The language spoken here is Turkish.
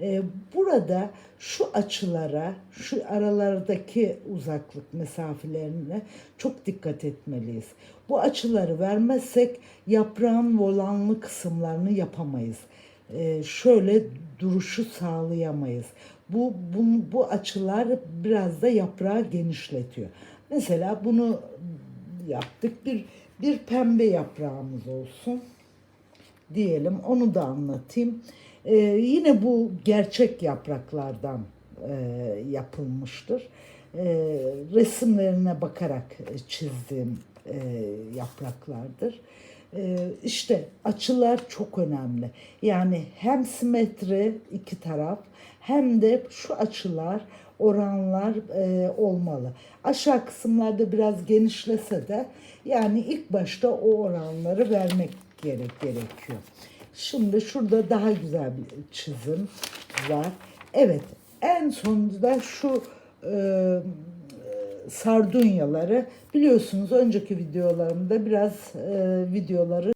Ee, burada şu açılara, şu aralardaki uzaklık mesafelerine çok dikkat etmeliyiz. Bu açıları vermezsek yaprağın volanlı kısımlarını yapamayız. Ee, şöyle duruşu sağlayamayız. Bu, bu, bu açılar biraz da yaprağı genişletiyor. Mesela bunu yaptık. Bir, bir pembe yaprağımız olsun diyelim. Onu da anlatayım. Ee, yine bu gerçek yapraklardan e, yapılmıştır. Ee, resimlerine bakarak e, çizdiğim e, yapraklardır. Ee, işte açılar çok önemli. Yani hem simetri iki taraf hem de şu açılar oranlar e, olmalı. Aşağı kısımlarda biraz genişlese de yani ilk başta o oranları vermek gerek gerekiyor. Şimdi şurada daha güzel bir çizim var. Evet en sonunda şu e, sardunyaları biliyorsunuz önceki videolarımda biraz e, videoları